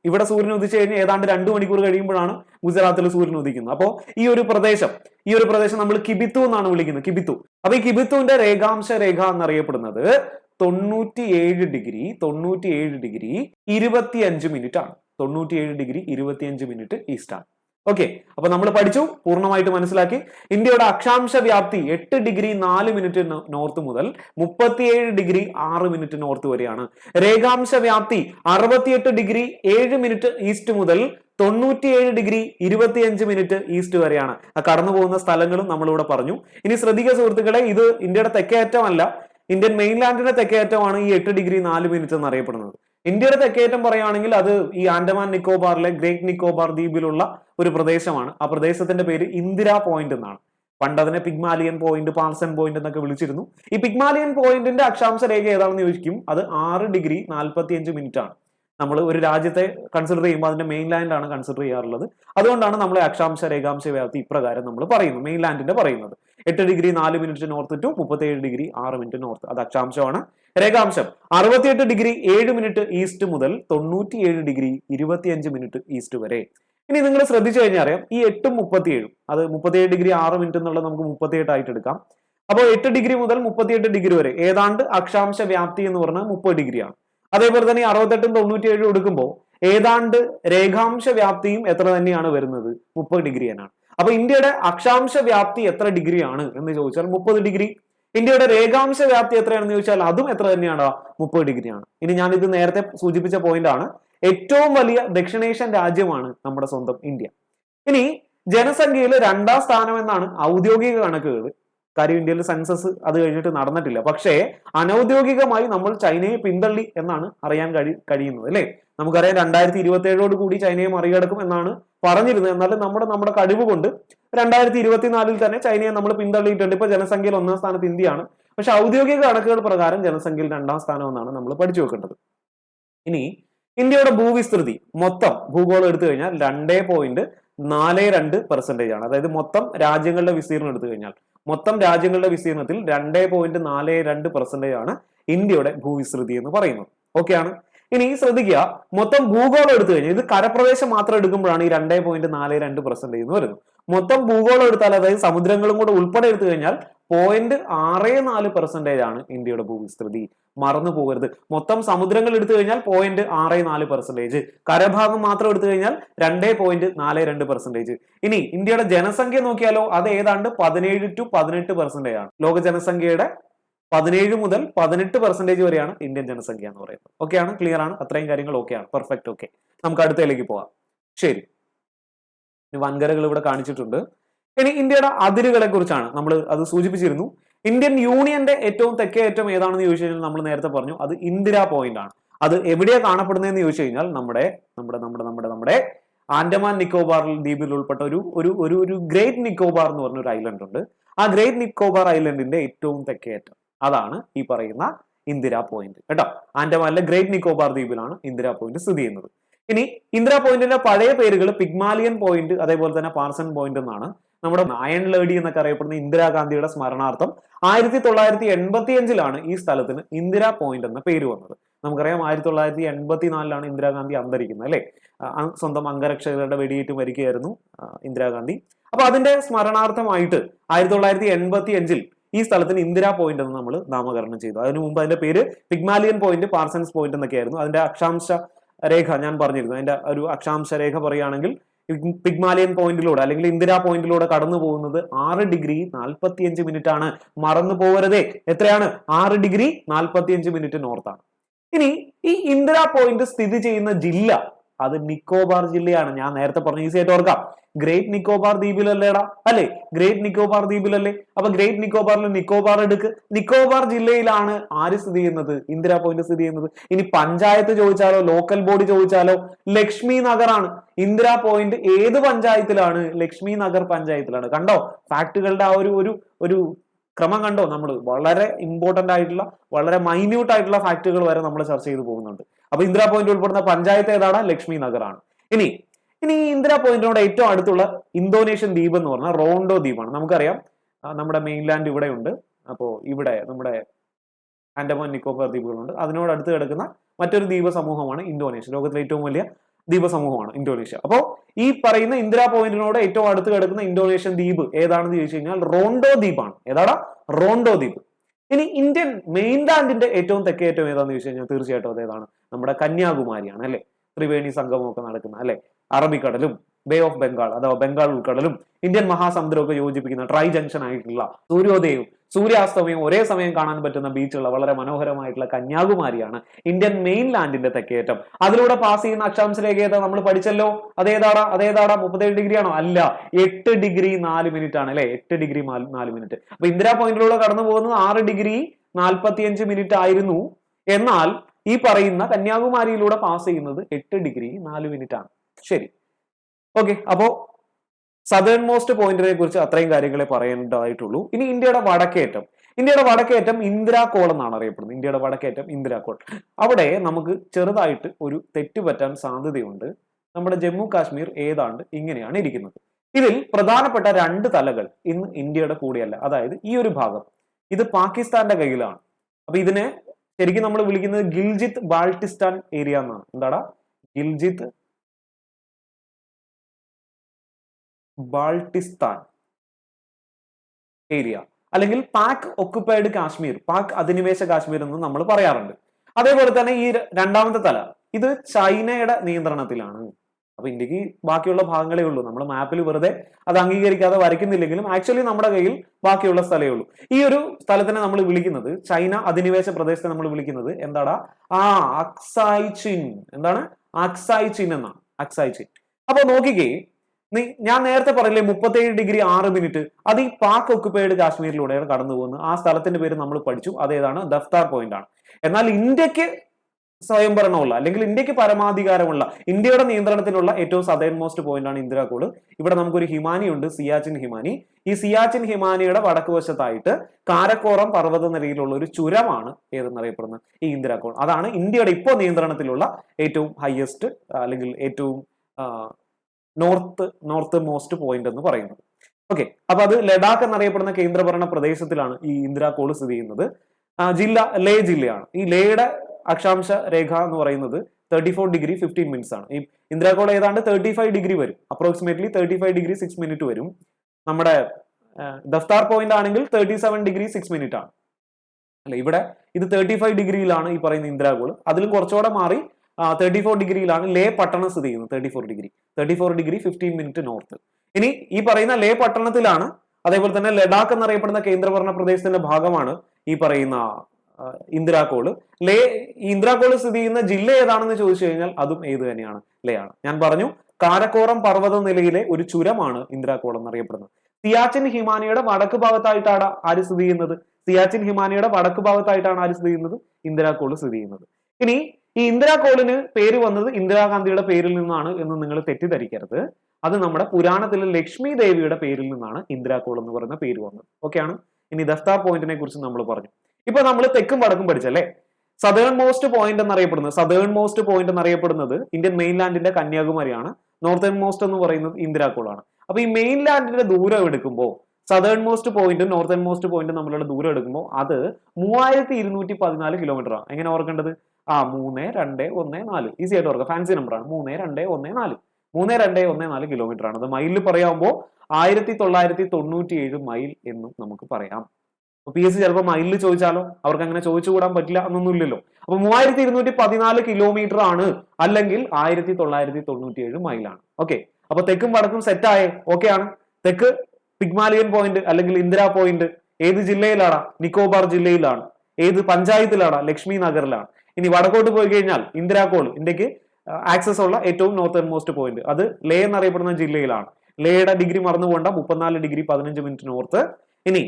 A: ഇവിടെ സൂര്യൻ ഉദിച്ചു കഴിഞ്ഞാൽ ഏതാണ്ട് രണ്ടു മണിക്കൂർ കഴിയുമ്പോഴാണ് ഗുജറാത്തിൽ സൂര്യൻ ഉദിക്കുന്നത്. അപ്പോൾ ഈ ഒരു പ്രദേശം ഈ ഒരു പ്രദേശം നമ്മൾ കിബിത്തു എന്നാണ് വിളിക്കുന്നത് കിബിത്തു. അപ്പൊ ഈ കിബിത്തുവിന്റെ രേഖാംശ രേഖ എന്നറിയപ്പെടുന്നത് തൊണ്ണൂറ്റിയേഴ് ഡിഗ്രി തൊണ്ണൂറ്റിയേഴ് ഡിഗ്രി ഇരുപത്തിയഞ്ച് മിനിറ്റ് ആണ്. തൊണ്ണൂറ്റിയേഴ് ഡിഗ്രി ഇരുപത്തിയഞ്ച് മിനിറ്റ് ഈസ്റ്റ് ആണ് ഓക്കെ അപ്പൊ നമ്മൾ പഠിച്ചു പൂർണമായിട്ട് മനസ്സിലാക്കി. ഇന്ത്യയുടെ അക്ഷാംശ വ്യാപ്തി എട്ട് ഡിഗ്രി നാല് മിനിറ്റ് നോർത്ത് മുതൽ മുപ്പത്തിയേഴ് ഡിഗ്രി ആറ് മിനിറ്റ് നോർത്ത് വരെയാണ്. രേഖാംശ വ്യാപ്തി അറുപത്തിയെട്ട് ഡിഗ്രി ഏഴ് മിനിറ്റ് ഈസ്റ്റ് മുതൽ തൊണ്ണൂറ്റിയേഴ് ഡിഗ്രി ഇരുപത്തിയഞ്ച് മിനിറ്റ് ഈസ്റ്റ് വരെയാണ്. ആ കടന്നു പോകുന്ന സ്ഥലങ്ങളും നമ്മളിവിടെ പറഞ്ഞു. ഇനി ശ്രദ്ധിക്കുക സുഹൃത്തുക്കളെ ഇത് ഇന്ത്യയുടെ തെക്കേയറ്റമല്ല ഇന്ത്യൻ മെയിൻലാൻഡിന്റെ തെക്കേയറ്റമാണ് ഈ എട്ട് ഡിഗ്രി നാല് മിനിറ്റ് എന്ന് അറിയപ്പെടുന്നത് ഇന്ത്യയുടെ തെക്കേറ്റം പറയുകയാണെങ്കിൽ അത് ഈ ആൻഡമാൻ നിക്കോബാറിലെ ഗ്രേറ്റ് നിക്കോബാർ ദ്വീപിലുള്ള ഒരു പ്രദേശമാണ്. ആ പ്രദേശത്തിന്റെ പേര് ഇന്ദിരാ പോയിന്റ് എന്നാണ്. പണ്ട് അതിനെ പിഗ്മാലിയൻ പോയിന്റ് പാർസൺ പോയിന്റ് എന്നൊക്കെ വിളിച്ചിരുന്നു. ഈ പിഗ്മാലിയൻ പോയിന്റിന്റെ അക്ഷാംശ രേഖ ഏതാണെന്ന് ചോദിക്കും? അത് ആറ് ഡിഗ്രി നാൽപ്പത്തി അഞ്ച് മിനിറ്റ് ആണ്. നമ്മൾ ഒരു രാജ്യത്തെ കൺസിഡർ ചെയ്യുമ്പോൾ അതിന്റെ മെയിൻലാൻഡ് ആണ് കൺസിഡർ ചെയ്യാറുള്ളത്. അതുകൊണ്ടാണ് നമ്മൾ അക്ഷാംശ രേഖാംശ വ്യാപ്തി ഇപ്രകാരം നമ്മൾ പറയുന്നത്. മെയിൻലാൻഡിന്റെ പറയുന്നത്. എട്ട് ഡിഗ്രി നാല് മിനിറ്റ് നോർത്ത് ടു മുപ്പത്തിയേഴ് ഡിഗ്രി ആറ് മിനിറ്റ് നോർത്ത് അത് അക്ഷാംശമാണ്. രേഖാംശം. അറുപത്തിയെട്ട് ഡിഗ്രി ഏഴ് മിനിറ്റ് ഈസ്റ്റ് മുതൽ തൊണ്ണൂറ്റിയേഴ് ഡിഗ്രി ഇരുപത്തിയഞ്ച് മിനിറ്റ് ഈസ്റ്റ് വരെ. ഇനി നിങ്ങൾ ശ്രദ്ധിച്ചു കഴിഞ്ഞാൽ അറിയാം ഈ എട്ടും മുപ്പത്തിയേഴും അത് മുപ്പത്തിയേഴ് ഡിഗ്രി ആറ് മിനിറ്റ് എന്നുള്ളത് നമുക്ക് മുപ്പത്തിയെട്ട് ആയിട്ട് എടുക്കാം. അപ്പോൾ എട്ട് ഡിഗ്രി മുതൽ മുപ്പത്തിയെട്ട് ഡിഗ്രി വരെ ഏതാണ്ട് അക്ഷാംശ വ്യാപ്തി എന്ന് പറഞ്ഞാൽ മുപ്പത് ഡിഗ്രിയാണ്. അതേപോലെ തന്നെ അറുപത്തെട്ടും തൊണ്ണൂറ്റിയേഴും എടുക്കുമ്പോൾ ഏതാണ്ട് രേഖാംശ വ്യാപ്തിയും എത്ര തന്നെയാണ് വരുന്നത്? മുപ്പത് ഡിഗ്രി തന്നെയാണ്. അപ്പൊ ഇന്ത്യയുടെ അക്ഷാംശ വ്യാപ്തി എത്ര ഡിഗ്രിയാണ് എന്ന് ചോദിച്ചാൽ മുപ്പത് ഡിഗ്രി. ഇന്ത്യയുടെ രേഖാംശ വ്യാപ്തി എത്രയാണെന്ന് ചോദിച്ചാൽ അതും എത്ര തന്നെയാണ്? മുപ്പത് ഡിഗ്രിയാണ്. ഇനി ഞാൻ ഇത് നേരത്തെ സൂചിപ്പിച്ച പോയിന്റ് ആണ്. ഏറ്റവും വലിയ ദക്ഷിണേഷ്യൻ രാജ്യമാണ് നമ്മുടെ സ്വന്തം ഇന്ത്യ. ഇനി ജനസംഖ്യയിൽ രണ്ടാം സ്ഥാനം എന്നാണ് ഔദ്യോഗിക കണക്കുകൾ. കാര്യം ഇന്ത്യയിൽ സെൻസസ് അത് കഴിഞ്ഞിട്ട് നടന്നിട്ടില്ല. പക്ഷേ അനൗദ്യോഗികമായി നമ്മൾ ചൈനയെ പിന്തള്ളി എന്നാണ് അറിയാൻ കഴി കഴിയുന്നത് അല്ലേ? നമുക്കറിയാം രണ്ടായിരത്തി ഇരുപത്തി ഏഴോട് കൂടി ചൈനയെ മറികടക്കും എന്നാണ് പറഞ്ഞിരുന്നത്. എന്നാലും നമ്മുടെ നമ്മുടെ കഴിവ് കൊണ്ട് രണ്ടായിരത്തി ഇരുപത്തിനാലിൽ തന്നെ ചൈനയെ നമ്മൾ പിന്തള്ളിയിട്ടുണ്ട്. ഇപ്പൊ ജനസംഖ്യയിൽ ഒന്നാം സ്ഥാനത്ത് ഇന്ത്യയാണ്. പക്ഷെ ഔദ്യോഗിക കണക്കുകൾ പ്രകാരം ജനസംഖ്യയിൽ രണ്ടാം സ്ഥാനം എന്നാണ് നമ്മൾ പഠിച്ചു വെക്കേണ്ടത്. ഇനി ഇന്ത്യയുടെ ഭൂവിസ്തൃതി മൊത്തം ഭൂഗോളം എടുത്തു കഴിഞ്ഞാൽ രണ്ടേ പോയിന്റ് നാല് രണ്ട് പെർസെന്റേജ് ആണ്. അതായത് മൊത്തം രാജ്യങ്ങളുടെ വിസ്തീർണം എടുത്തു കഴിഞ്ഞാൽ മൊത്തം രാജ്യങ്ങളുടെ വിസ്തീർണത്തിൽ രണ്ടേ പോയിന്റ് നാല് രണ്ട് പെർസെന്റേജ് ആണ് ഇന്ത്യയുടെ ഭൂവിസ്തൃതി എന്ന് പറയുന്നത്. ഓക്കെയാണ് ഇനി ശ്രദ്ധിക്കുക മൊത്തം ഭൂഗോളം എടുത്തു കഴിഞ്ഞാൽ ഇത് കരപ്രദേശം മാത്രം എടുക്കുമ്പോഴാണ് ഈ രണ്ടേ പോയിന്റ് നാല് രണ്ട് പെർസെന്റേജ് എന്ന് വരുന്നത്. മൊത്തം ഭൂഗോളം എടുത്താൽ അതായത് സമുദ്രങ്ങളും കൂടെ ഉൾപ്പെടെ എടുത്തു കഴിഞ്ഞാൽ പോയിന്റ് ആറ് നാല് പെർസെന്റേജ് ആണ് ഇന്ത്യയുടെ ഭൂവിസ്തൃതി. മറന്നു പോകരുത്. മൊത്തം സമുദ്രങ്ങൾ എടുത്തു കഴിഞ്ഞാൽ പോയിന്റ് ആറ് നാല് പെർസെന്റേജ് കരഭാഗം മാത്രം എടുത്തു കഴിഞ്ഞാൽ രണ്ടേ പോയിന്റ് നാല് രണ്ട് പെർസെന്റേജ് ഇനി ഇന്ത്യയുടെ ജനസംഖ്യ നോക്കിയാലോ അത് ഏതാണ്ട് പതിനേഴ് ടു പതിനെട്ട് പെർസെന്റേജ് ആണ്. ലോക ജനസംഖ്യയുടെ പതിനേഴ് മുതൽ പതിനെട്ട് പെർസെന്റേജ് വരെയാണ് ഇന്ത്യൻ ജനസംഖ്യ എന്ന് പറയുന്നത്. ഓക്കെ ആണ്? ക്ലിയർ ആണ്? അത്രയും കാര്യങ്ങൾ ഓക്കെ ആണ്. പെർഫെക്റ്റ് ഓക്കെ നമുക്ക് അടുത്തതിലേക്ക് പോവാം. ശരി. വൻകരകൾ ഇവിടെ കാണിച്ചിട്ടുണ്ട്. ഇനി ഇന്ത്യയുടെ അതിരുകളെ കുറിച്ചാണ് നമ്മൾ അത് സൂചിപ്പിച്ചിരുന്നു. ഇന്ത്യൻ യൂണിയന്റെ ഏറ്റവും തെക്കേ ഏറ്റവും ഏതാണെന്ന് ചോദിച്ചു കഴിഞ്ഞാൽ നമ്മൾ നേരത്തെ പറഞ്ഞു അത് ഇന്ദിരാ പോയിന്റ് ആണ്. അത് എവിടെയാണ് കാണപ്പെടുന്നതെന്ന് ചോദിച്ചു കഴിഞ്ഞാൽ നമ്മുടെ നമ്മുടെ നമ്മുടെ നമ്മുടെ നമ്മുടെ ആൻഡമാൻ നിക്കോബാർ ദ്വീപിൽ ഉൾപ്പെട്ട ഒരു ഒരു ഒരു ഒരു ഗ്രേറ്റ് നിക്കോബാർ എന്ന് പറഞ്ഞ ഒരു ഐലൻഡ് ഉണ്ട്. ആ ഗ്രേറ്റ് നിക്കോബാർ ഐലൻഡിന്റെ ഏറ്റവും തെക്കേ അറ്റം അതാണ് ഈ പറയുന്ന ഇന്ദിരാ പോയിന്റ് കേട്ടോ? ആൻഡമാനിലെ ഗ്രേറ്റ് നിക്കോബാർ ദ്വീപിലാണ് ഇന്ദിരാ പോയിന്റ് സ്ഥിതി ചെയ്യുന്നത്. ഇനി ഇന്ദിരാ പോയിന്റിന്റെ പഴയ പേരുകൾ പിഗ്മാലിയൻ പോയിന്റ് അതേപോലെ തന്നെ പാർസൺ പോയിന്റ് എന്നാണ് നമ്മുടെ അയൺ ലേഡി എന്നൊക്കെ അറിയപ്പെടുന്ന ഇന്ദിരാഗാന്ധിയുടെ സ്മരണാർത്ഥം ആയിരത്തി തൊള്ളായിരത്തി എൺപത്തി അഞ്ചിലാണ് ഈ സ്ഥലത്തിന് ഇന്ദിരാ പോയിന്റ് എന്ന പേര് വന്നത്. നമുക്കറിയാം ആയിരത്തി തൊള്ളായിരത്തി എൺപത്തി നാലിലാണ് ഇന്ദിരാഗാന്ധി അന്തരിക്കുന്നത് അല്ലെ? സ്വന്തം അംഗരക്ഷകരുടെ വെടിയേറ്റ് മരിക്കുകയായിരുന്നു ഇന്ദിരാഗാന്ധി. അപ്പൊ അതിന്റെ സ്മരണാർത്ഥമായിട്ട് ആയിരത്തി തൊള്ളായിരത്തി എൺപത്തി അഞ്ചിൽ ഈ സ്ഥലത്തിന് ഇന്ദിരാ പോയിന്റ് എന്ന് നമ്മൾ നാമകരണം ചെയ്തു. അതിനു മുമ്പ് അതിന്റെ പേര് പിഗ്മാലിയൻ പോയിന്റ് പാർസൻസ് പോയിന്റ് എന്നൊക്കെ ആയിരുന്നു അതിന്റെ അക്ഷാംശ രേഖ ഞാൻ പറഞ്ഞിരുന്നു. അതിന്റെ ഒരു അക്ഷാംശ രേഖ പറയുകയാണെങ്കിൽ പിഗ്മാലിയൻ പോയിന്റിലൂടെ അല്ലെങ്കിൽ ഇന്ദിരാ പോയിന്റിലൂടെ കടന്നു പോകുന്നത് ആറ് ഡിഗ്രി നാൽപ്പത്തിയഞ്ച് മിനിറ്റ് ആണ് മറന്നു പോകരുതേ. എത്രയാണ്? ആറ് ഡിഗ്രി നാൽപ്പത്തിയഞ്ച് മിനിറ്റ് നോർത്താണ്. ഇനി ഈ ഇന്ദിരാ പോയിന്റ് സ്ഥിതി ചെയ്യുന്ന ജില്ല അത് നിക്കോബാർ ജില്ലയാണ്. ഞാൻ നേരത്തെ പറഞ്ഞു ഈസി ആയിട്ട് ഓർക്കാം. ഗ്രേറ്റ് നിക്കോബാർ ദ്വീപിലല്ലേടാ? അല്ലേ? ഗ്രേറ്റ് നിക്കോബാർ ദ്വീപിലല്ലേ? അപ്പൊ ഗ്രേറ്റ് നിക്കോബാറിൽ നിക്കോബാർ എടുക്ക്. നിക്കോബാർ ജില്ലയിലാണ് ആര് സ്ഥിതി ചെയ്യുന്നത്? ഇന്ദിരാ പോയിന്റ് സ്ഥിതി ചെയ്യുന്നത്. ഇനി പഞ്ചായത്ത് ചോദിച്ചാലോ ലോക്കൽ ബോഡി ചോദിച്ചാലോ ലക്ഷ്മി നഗറാണ്. ഇന്ദിരാ പോയിന്റ് ഏത് പഞ്ചായത്തിലാണ്? ലക്ഷ്മി നഗർ പഞ്ചായത്തിലാണ്. കണ്ടോ? ഫാക്ടുകളുടെ ആ ഒരു ഒരു ക്രമം കണ്ടോ? നമ്മൾ വളരെ ഇമ്പോർട്ടന്റ് ആയിട്ടുള്ള വളരെ മൈന്യൂട്ട് ആയിട്ടുള്ള ഫാക്ടുകൾ വരെ നമ്മൾ ചർച്ച ചെയ്തു പോകുന്നുണ്ട്. അപ്പൊ ഇന്ദിരാ പോയിന്റ് ഉൾപ്പെടുന്ന പഞ്ചായത്ത് ഏതാണ്? ലക്ഷ്മി നഗറാണ് ഇനി ഇനി ഇന്ദിരാ പോയിന്റിനോട് ഏറ്റവും അടുത്തുള്ള ഇന്തോനേഷ്യൻ ദ്വീപ് എന്ന് പറഞ്ഞാൽ റോണ്ടോ ദ്വീപാണ്. നമുക്കറിയാം നമ്മുടെ മെയിൻലാൻഡ് ഇവിടെ ഉണ്ട് അപ്പോൾ ഇവിടെ നമ്മുടെ ആൻഡമാൻ നിക്കോബാർ ദ്വീപുകളുണ്ട്. അതിനോട് അടുത്ത് കിടക്കുന്ന മറ്റൊരു ദ്വീപ സമൂഹമാണ് ഇന്തോനേഷ്യ. ലോകത്തിലെ ഏറ്റവും വലിയ ദ്വീപ സമൂഹമാണ് ഇന്തോനേഷ്യ. അപ്പോൾ ഈ പറയുന്ന ഇന്ദിരാ പോയിന്റിനോട് ഏറ്റവും അടുത്ത് കിടക്കുന്ന ഇന്തോനേഷ്യൻ ദ്വീപ് ഏതാണെന്ന് ചോദിച്ചു കഴിഞ്ഞാൽ റോണ്ടോ ദ്വീപാണ്. ഏതാടാ? റോണ്ടോ ദ്വീപ്. ഇനി ഇന്ത്യൻ മെയിൻലാൻഡിന്റെ ഏറ്റവും തെക്കേ ഏറ്റവും ഏതാണെന്ന് ചോദിച്ചു കഴിഞ്ഞാൽ തീർച്ചയായിട്ടും അതേതാണ് നമ്മുടെ കന്യാകുമാരിയാണ് അല്ലെ? ത്രിവേണി സംഗമം ഒക്കെ നടക്കുന്ന അല്ലെ? അറബിക്കടലും ബേ ഓഫ് ബംഗാൾ അഥവാ ബംഗാൾ ഉൾക്കടലും ഇന്ത്യൻ മഹാസമുദ്രമൊക്കെ യോജിപ്പിക്കുന്ന ട്രൈ ജംഗ്ഷൻ ആയിട്ടുള്ള സൂര്യോദയവും സൂര്യാസ്തമയവും ഒരേ സമയം കാണാൻ പറ്റുന്ന ബീച്ചുള്ള വളരെ മനോഹരമായിട്ടുള്ള കന്യാകുമാരിയാണ് ഇന്ത്യൻ മെയിൻ ലാൻഡിന്റെ തെക്കേറ്റം. അതിലൂടെ പാസ് ചെയ്യുന്ന അക്ഷാംശ രേഖ ഏതാ? നമ്മൾ പഠിച്ചല്ലോ. അതേതാടാ അതേതാടാ മുപ്പത്തേഴ് ഡിഗ്രി ആണോ? അല്ല. എട്ട് ഡിഗ്രി നാല് മിനിറ്റ് ആണ് അല്ലെ? എട്ട് ഡിഗ്രി നാല് മിനിറ്റ് അപ്പൊ ഇന്ദിരാ പോയിന്റിലൂടെ കടന്നു പോകുന്നത് ആറ് ഡിഗ്രി നാൽപ്പത്തിയഞ്ച് മിനിറ്റ് ആയിരുന്നു. എന്നാൽ ഈ പറയുന്ന കന്യാകുമാരിയിലൂടെ പാസ് ചെയ്യുന്നത് എട്ട് ഡിഗ്രി നാല് മിനിറ്റ് ആണ്. ശരി. ഓക്കെ അപ്പോ സദേൺ മോസ്റ്റ് പോയിന്റിനെ കുറിച്ച് അത്രയും കാര്യങ്ങളെ പറയേണ്ടതായിട്ടുള്ളൂ. ഇനി ഇന്ത്യയുടെ വടക്കേറ്റം. ഇന്ത്യയുടെ വടക്കേറ്റം ഇന്ദിരാകോൾ എന്നാണ് അറിയപ്പെടുന്നത്. ഇന്ത്യയുടെ വടക്കേറ്റം ഇന്ദിരാകോൾ അവിടെ നമുക്ക് ചെറുതായിട്ട് ഒരു തെറ്റ് പറ്റാൻ സാധ്യതയുണ്ട്. നമ്മുടെ ജമ്മു കാശ്മീർ ഏതാണ്ട് ഇങ്ങനെയാണ് ഇരിക്കുന്നത്. ഇതിൽ പ്രധാനപ്പെട്ട രണ്ട് തലകൾ ഇന്ന് ഇന്ത്യയുടെ കൂടെയല്ല. അതായത് ഈ ഒരു ഭാഗം. ഇത് പാകിസ്ഥാന്റെ കയ്യിലാണ്. അപ്പൊ ഇതിനെ ശരിക്കും നമ്മൾ വിളിക്കുന്നത് ഗിൽജിത്ത് ബാൾട്ടിസ്ഥാൻ ഏരിയ എന്നാണ്. എന്താടാ? ഗിൽജിത്ത് ബാൾട്ടിസ്ഥാൻ ഏരിയ. അല്ലെങ്കിൽ പാക് ഒക്കുപ്പൈഡ് കാശ്മീർ. പാക് അധിനിവേശ കാശ്മീർ എന്ന് നമ്മൾ പറയാറുണ്ട്. അതേപോലെ തന്നെ ഈ രണ്ടാമത്തെ തല. ഇത് ചൈനയുടെ നിയന്ത്രണത്തിലാണ്. അപ്പൊ ഇന്ത്യയ്ക്ക് ബാക്കിയുള്ള ഭാഗങ്ങളേ ഉള്ളൂ. നമ്മൾ മാപ്പിൽ വെറുതെ അത് അംഗീകരിക്കാതെ വരയ്ക്കുന്നില്ലെങ്കിലും ആക്ച്വലി നമ്മുടെ കയ്യിൽ ബാക്കിയുള്ള സ്ഥലമേ ഉള്ളൂ. ഈ ഒരു സ്ഥലത്തിനെ നമ്മൾ വിളിക്കുന്നത് ചൈന അധിനിവേശ പ്രദേശത്തെ നമ്മൾ വിളിക്കുന്നത് എന്താടാ? ആ അക്സായ് ചിൻ. എന്താണ്? അക്സായ് ചിൻ എന്നാണ്. അക്സായ് ചിൻ. അപ്പൊ നോക്കിക്കേ ഞാൻ നേരത്തെ പറയില്ലേ മുപ്പത്തേഴ് ഡിഗ്രി ആറ് മിനിറ്റ്. അത് ഈ പാക് ഒക്കുപ്പൈഡ് കാശ്മീരിലൂടെയാണ് കടന്നു പോകുന്നത്. ആ സ്ഥലത്തിന്റെ പേര് നമ്മൾ പഠിച്ചു. അതേതാണ് ദഫ്താർ പോയിന്റ് ആണ്. എന്നാൽ ഇന്ത്യയ്ക്ക് സ്വയംഭരണമുള്ള അല്ലെങ്കിൽ ഇന്ത്യയ്ക്ക് പരമാധികാരമുള്ള ഇന്ത്യയുടെ നിയന്ത്രണത്തിലുള്ള ഏറ്റവും സദേൺ മോസ്റ്റ് പോയിന്റ് ആണ് ഇന്ദിരാകോട് ഇവിടെ നമുക്കൊരു ഹിമാനി ഉണ്ട് സിയാച്ചിൻ ഹിമാനി. ഈ സിയാച്ചിൻ ഹിമാനിയുടെ വടക്ക് വശത്തായിട്ട് കാരക്കോറം പർവത നിരയിലുള്ള ഒരു ചുരമാണ് ഏതെന്നറിയപ്പെടുന്നത്. ഈ ഇന്ദിരാകോൾ അതാണ് ഇന്ത്യയുടെ ഇപ്പോൾ നിയന്ത്രണത്തിലുള്ള ഏറ്റവും ഹയസ്റ്റ് അല്ലെങ്കിൽ ഏറ്റവും നോർത്ത് നോർത്ത് മോസ്റ്റ് പോയിന്റ് എന്ന് പറയുന്നത്. ഓക്കെ അപ്പൊ അത് ലഡാക്ക് എന്നറിയപ്പെടുന്ന കേന്ദ്രഭരണ പ്രദേശത്തിലാണ് ഈ ഇന്ദിരാകോൾ സ്ഥിതി ചെയ്യുന്നത്. ജില്ല ലേ ജില്ലയാണ്. ഈ ലേയുടെ അക്ഷാംശ രേഖ എന്ന് പറയുന്നത് thirty four degree fifteen minutes ആണ്. ഈ ഇന്ദിരാകോൾ ഏതാണ്ട് തേർട്ടി ഫൈവ് ഡിഗ്രി വരും. Approximately thirty five degree six minute വരും. നമ്മുടെ ദഫ്താർ പോയിന്റ് ആണെങ്കിൽ thirty seven degree six minute ആണ്. അല്ലെ ഇവിടെ ഇത് തേർട്ടി ഫൈവ് ഡിഗ്രിയിലാണ് ഈ പറയുന്ന ഇന്ദിരാകോൾ അതിലും കുറച്ചുകൂടെ മാറി തേർട്ടി ഫോർ ഡിഗ്രിയിലാണ് ലേ പട്ടണം സ്ഥിതി ചെയ്യുന്നത്. Thirty four degree. Thirty four degree fifteen minute north ഇനി ഈ പറയുന്ന ലേ പട്ടണത്തിലാണ് അതേപോലെ തന്നെ ലഡാക്ക് എന്നറിയപ്പെടുന്ന കേന്ദ്രഭരണ പ്രദേശത്തിന്റെ ഭാഗമാണ് ഈ പറയുന്ന ഇന്ദിരാകോൾ. ലേ ഇന്ദിരാകോൾ സ്ഥിതി ചെയ്യുന്ന ജില്ല ഏതാണെന്ന് ചോദിച്ചു കഴിഞ്ഞാൽ അതും ഏത് തന്നെയാണ്? ലേ ആണ്. ഞാൻ പറഞ്ഞു കാരക്കോറം പർവത നിലയിലെ ഒരു ചുരമാണ് ഇന്ദിരാകോൾ എന്നറിയപ്പെടുന്നത്. സിയാച്ചിൻ ഹിമാനിയുടെ വടക്ക് ഭാഗത്തായിട്ടാണ് ആര് സ്ഥിതി ചെയ്യുന്നത്? സിയാച്ചിൻ ഹിമാനിയുടെ വടക്ക് ഭാഗത്തായിട്ടാണ് ആര് സ്ഥിതി ചെയ്യുന്നത്? ഇന്ദിരാകോൾ സ്ഥിതി ചെയ്യുന്നത്. ഇനി ഈ ഇന്ദിരാ കോളിന് പേര് വന്നത് ഇന്ദിരാഗാന്ധിയുടെ പേരിൽ നിന്നാണ് എന്ന് നിങ്ങൾ തെറ്റിദ്ധരിക്കരുത്. അത് നമ്മുടെ പുരാണത്തിലെ ലക്ഷ്മി ദേവിയുടെ പേരിൽ നിന്നാണ് ഇന്ദിരാ കോൾ എന്ന് പറയുന്ന പേര് വന്നത്. ഓക്കെയാണ് ഇനി ദസ്താർ പോയിന്റിനെ കുറിച്ച് നമ്മൾ പറഞ്ഞു. ഇപ്പൊ നമ്മൾ തെക്കും വടക്കും പഠിച്ചല്ലേ? സദേൺ മോസ്റ്റ് പോയിന്റ് എന്നറിയപ്പെടുന്നത് സദേൺ മോസ്റ്റ് പോയിന്റ് എന്നറിയപ്പെടുന്നത് ഇന്ത്യൻ മെയിൻലാൻഡിന്റെ കന്യാകുമാരിയാണ്. നോർത്തേൺ മോസ്റ്റ് എന്ന് പറയുന്നത് ഇന്ദിരാകോളാണ് അപ്പൊ ഈ മെയിൻലാൻഡിന്റെ ദൂരം എടുക്കുമ്പോൾ സദേൺ മോസ്റ്റ് പോയിന്റും നോർത്തേൺ മോസ്റ്റ് പോയിന്റും തമ്മിലുള്ള ദൂരം എടുക്കുമ്പോൾ അത് മൂവായിരത്തി ഇരുന്നൂറ്റി പതിനാല് കിലോമീറ്റർ ആണ് എങ്ങനെ ഓർക്കേണ്ടത്? ആ മൂന്ന് രണ്ട് ഒന്ന് നാല്. ഈസി ആയിട്ട് ഓർക്കുക. ഫാൻസി നമ്പർ ആണ്. മൂന്ന് രണ്ട് ഒന്ന് നാല്. മൂന്ന് രണ്ട് ഒന്ന് നാല് കിലോമീറ്റർ ആണ്. അത് മൈലിൽ പറയാവുമ്പോൾ ആയിരത്തി തൊള്ളായിരത്തി തൊണ്ണൂറ്റി ഏഴ് മൈൽ എന്നും നമുക്ക് പറയാം. പി എസ് സി ചിലപ്പോൾ മൈലിൽ ചോദിച്ചാലോ? അവർക്ക് അങ്ങനെ ചോദിച്ചുകൂടാൻ പറ്റില്ല എന്നൊന്നും ഇല്ലല്ലോ. അപ്പൊ മൂവായിരത്തി ഇരുന്നൂറ്റി പതിനാല് കിലോമീറ്റർ ആണ് അല്ലെങ്കിൽ ആയിരത്തി തൊള്ളായിരത്തി തൊണ്ണൂറ്റി ഏഴ് മൈലാണ് ഓക്കെ അപ്പൊ തെക്കും വടക്കും സെറ്റ് ആയേ. ഓക്കെ ആണ്. തെക്ക് പിഗ്മാലിയൻ പോയിന്റ് അല്ലെങ്കിൽ ഇന്ദിര പോയിന്റ് ഏത് ജില്ലയിലാണ്? നിക്കോബാർ ജില്ലയിലാണ്. ഏത് പഞ്ചായത്തിലാണ്? ലക്ഷ്മി നഗറിലാണ്. ഇനി വടക്കോട്ട് പോയി കഴിഞ്ഞാൽ ഇന്ദിരാകോൾ ഇന്ത്യയ്ക്ക് ആക്സസ് ഉള്ള ഏറ്റവും നോർത്തേൺ മോസ്റ്റ് പോയിന്റ് അത് ലേ എന്നറിയപ്പെടുന്ന ജില്ലയിലാണ്. ലേയുടെ ഡിഗ്രി മറന്നുകൊണ്ട മുപ്പത്തിനാല് ഡിഗ്രി പതിനഞ്ച് മിനിറ്റ് നോർത്ത് ഇനി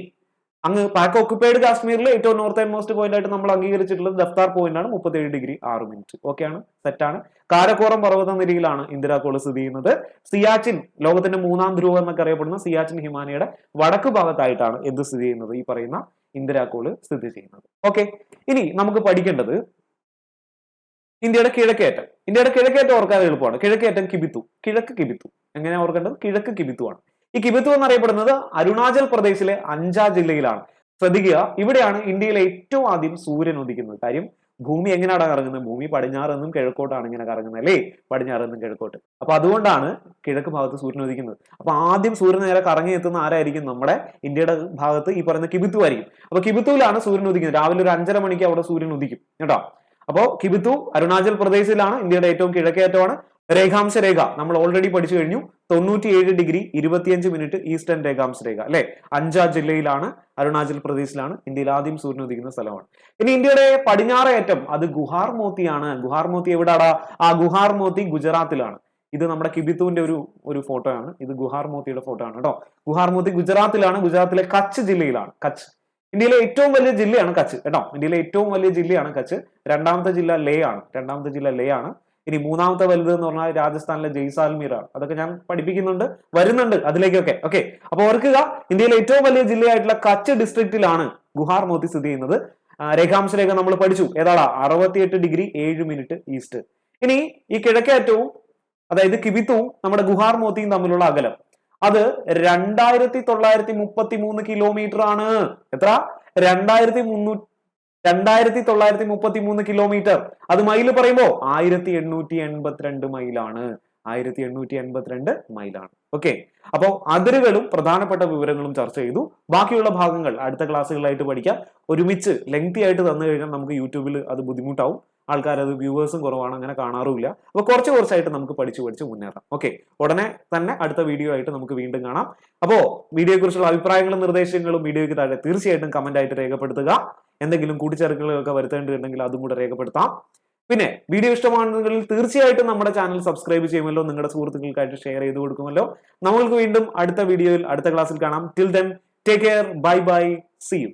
A: അങ്ങ് പാക്ക് ഓക്കുപ്പൈഡ് കാശ്മീരിൽ ഏറ്റവും നോർത്ത് ആൻഡ് മോസ്റ്റ് പോയിന്റ് ആയിട്ട് നമ്മൾ അംഗീകരിച്ചിട്ടുള്ളത് ദഫ്താർ പോയിന്റ് ആണ് മുപ്പത്തേഴ് ഡിഗ്രി ആറ് മിനിറ്റ് ഓക്കെയാണ് സെറ്റാണ് കാരക്കോറം പർവത നിരയിലാണ് ഇന്ദിരാകോൾ സ്ഥിതി ചെയ്യുന്നത്. സിയാച്ചിൻ ലോകത്തിന്റെ മൂന്നാം ധ്രുവം എന്നൊക്കെ അറിയപ്പെടുന്ന സിയാച്ചിൻ ഹിമാനയുടെ വടക്ക് ഭാഗത്തായിട്ടാണ് എന്ത് സ്ഥിതി ചെയ്യുന്നത്? ഈ പറയുന്ന ഇന്ദിരാകോൾ സ്ഥിതി ചെയ്യുന്നത്. ഓക്കെ ഇനി നമുക്ക് പഠിക്കേണ്ടത് ഇന്ത്യയുടെ കിഴക്കേറ്റം. ഇന്ത്യയുടെ കിഴക്കേറ്റം ഓർക്കാൻ എളുപ്പമാണ്. കിഴക്കേറ്റം കിബിത്തു. കിഴക്ക് കിബിത്തു. എങ്ങനെ ഓർക്കേണ്ടത്? കിഴക്ക് കിബിത്തു ആണ്. ഈ കിബിത്തു എന്നറിയപ്പെടുന്നത് അരുണാചൽ പ്രദേശിലെ അഞ്ചാ ജില്ലയിലാണ്. ശ്രദ്ധിക്കുക ഇവിടെയാണ് ഇന്ത്യയിലെ ഏറ്റവും ആദ്യം സൂര്യൻ ഉദിക്കുന്നത്. കാര്യം ഭൂമി എങ്ങനെയാണ് കറങ്ങുന്നത്? ഭൂമി പടിഞ്ഞാറ് നിന്നും കിഴക്കോട്ടാണ് ഇങ്ങനെ കറങ്ങുന്നത് അല്ലേ? പടിഞ്ഞാറ് നിന്നും കിഴക്കോട്ട്. അപ്പൊ അതുകൊണ്ടാണ് കിഴക്ക് ഭാഗത്ത് സൂര്യൻ ഉദിക്കുന്നത്. അപ്പൊ ആദ്യം സൂര്യൻ നേരെ കറങ്ങി എത്തുന്ന ആരായിരിക്കും? നമ്മുടെ ഇന്ത്യയുടെ ഭാഗത്ത് ഈ പറയുന്ന കിബിത്തു ആയിരിക്കും. അപ്പൊ കിബിത്തുവിലാണ് സൂര്യൻ ഉദിക്കുന്നത്. രാവിലെ ഒരു അഞ്ചര മണിക്ക് അവിടെ സൂര്യൻ ഉദിക്കും. കേട്ടോ? അപ്പോ കിബിത്തു അരുണാചൽ പ്രദേശിലാണ് ഇന്ത്യയുടെ ഏറ്റവും കിഴക്കേറ്റമാണ്. രേഖാംശ രേഖ നമ്മൾ ഓൾറെഡി പഠിച്ചു കഴിഞ്ഞു. തൊണ്ണൂറ്റിയേഴ് ഡിഗ്രി ഇരുപത്തിയഞ്ച് മിനിറ്റ് ഈസ്റ്റേൺ രേഖാംശ രേഖ അല്ലെ? അഞ്ചാ ജില്ലയിലാണ് അരുണാചൽ പ്രദേശിലാണ് ഇന്ത്യയിൽ ആദ്യം സൂര്യൻ ഉദിക്കുന്ന സ്ഥലമാണ്. ഇനി ഇന്ത്യയുടെ പടിഞ്ഞാറേറ്റം അത് ഗുഹാർ മോത്തിയാണ്. ഗുഹാർ മോത്തി എവിടാടാ? ആ ഗുഹാർ മോത്തി ഗുജറാത്തിലാണ്. ഇത് നമ്മുടെ കിബിത്തുവിന്റെ ഒരു ഒരു ഫോട്ടോ ആണ്. ഇത് ഗുഹാർ മോത്തിയുടെ ഫോട്ടോ ആണ് കേട്ടോ. ഗുഹാർ മോത്തി ഗുജറാത്തിലാണ്. ഗുജറാത്തിലെ കച്ച് ജില്ലയിലാണ്. കച്ച്. ഇന്ത്യയിലെ ഏറ്റവും വലിയ ജില്ലയാണ് കച്ച് കേട്ടോ? ഇന്ത്യയിലെ ഏറ്റവും വലിയ ജില്ലയാണ് കച്ച്. രണ്ടാമത്തെ ജില്ല ലേ ആണ്. രണ്ടാമത്തെ ജില്ല ലേ ആണ്. ഇനി മൂന്നാമത്തെ വലുത് എന്ന് പറഞ്ഞാൽ രാജസ്ഥാനിലെ ജയ്സാൽമീർ ആണ് അതൊക്കെ ഞാൻ പഠിപ്പിക്കുന്നുണ്ട് വരുന്നുണ്ട് അതിലേക്കൊക്കെ. ഓക്കെ അപ്പൊ ഓർക്കുക ഇന്ത്യയിലെ ഏറ്റവും വലിയ ജില്ലയായിട്ടുള്ള കച്ച് ഡിസ്ട്രിക്റ്റിലാണ് ഗുഹാർ മോത്തി സ്ഥിതി ചെയ്യുന്നത്. രേഖാംശരേഖ രേഖാംശ രേഖ നമ്മൾ പഠിച്ചു. ഏതാടാ? അറുപത്തിയെട്ട് ഡിഗ്രി ഏഴ് മിനിറ്റ് ഈസ്റ്റ്. ഇനി ഈ കിഴക്കേറ്റവും അതായത് കിബിത്തവും നമ്മുടെ ഗുഹാർ മോത്തിയും തമ്മിലുള്ള അകലം. അത് രണ്ടായിരത്തി തൊള്ളായിരത്തി മുപ്പത്തി മൂന്ന് കിലോമീറ്റർ ആണ്. എത്ര? രണ്ടായിരത്തി മുന്നൂറ്റി രണ്ടായിരത്തി തൊള്ളായിരത്തി മുപ്പത്തി മൂന്ന് കിലോമീറ്റർ അത് മൈൽ പറയുമ്പോ ആയിരത്തി എണ്ണൂറ്റി എൺപത്തിരണ്ട് മൈലാണ് ആയിരത്തി എണ്ണൂറ്റി എൺപത്തിരണ്ട് മൈലാണ് ഓക്കെ അപ്പോൾ അതിരുകളും പ്രധാനപ്പെട്ട വിവരങ്ങളും ചർച്ച ചെയ്തു. ബാക്കിയുള്ള ഭാഗങ്ങൾ അടുത്ത ക്ലാസ്സുകളായിട്ട് പഠിക്കാം. ഒരുമിച്ച് ലെങ്തി ആയിട്ട് തന്നു കഴിഞ്ഞാൽ നമുക്ക് യൂട്യൂബിൽ അത് ബുദ്ധിമുട്ടാവും. ആൾക്കാർ അത് വ്യൂവേഴ്സും കുറവാണ് അങ്ങനെ കാണാറുമില്ല. അപ്പോൾ കുറച്ച് കുറച്ചായിട്ട് നമുക്ക് പഠിച്ചു പഠിച്ച് മുന്നേറാം. ഓക്കെ. ഉടനെ തന്നെ അടുത്ത വീഡിയോ ആയിട്ട് നമുക്ക് വീണ്ടും കാണാം. അപ്പോൾ വീഡിയോയെക്കുറിച്ചുള്ള അഭിപ്രായങ്ങളും നിർദ്ദേശങ്ങളും വീഡിയോയ്ക്ക് താഴെ തീർച്ചയായിട്ടും കമന്റ് ആയിട്ട് രേഖപ്പെടുത്തുക. എന്തെങ്കിലും കൂട്ടിച്ചേർക്കലുകളൊക്കെ വരുത്തേണ്ടതുണ്ടെങ്കിൽ അതും കൂടെ രേഖപ്പെടുത്താം. പിന്നെ വീഡിയോ ഇഷ്ടമാണെങ്കിൽ തീർച്ചയായിട്ടും നമ്മുടെ ചാനൽ സബ്സ്ക്രൈബ് ചെയ്യുമല്ലോ. നിങ്ങളുടെ സുഹൃത്തുക്കൾക്കായിട്ട് ഷെയർ ചെയ്ത് കൊടുക്കുമല്ലോ. നമ്മൾക്ക് വീണ്ടും അടുത്ത വീഡിയോയിൽ അടുത്ത ക്ലാസ്സിൽ കാണാം. Till then take care bye bye see you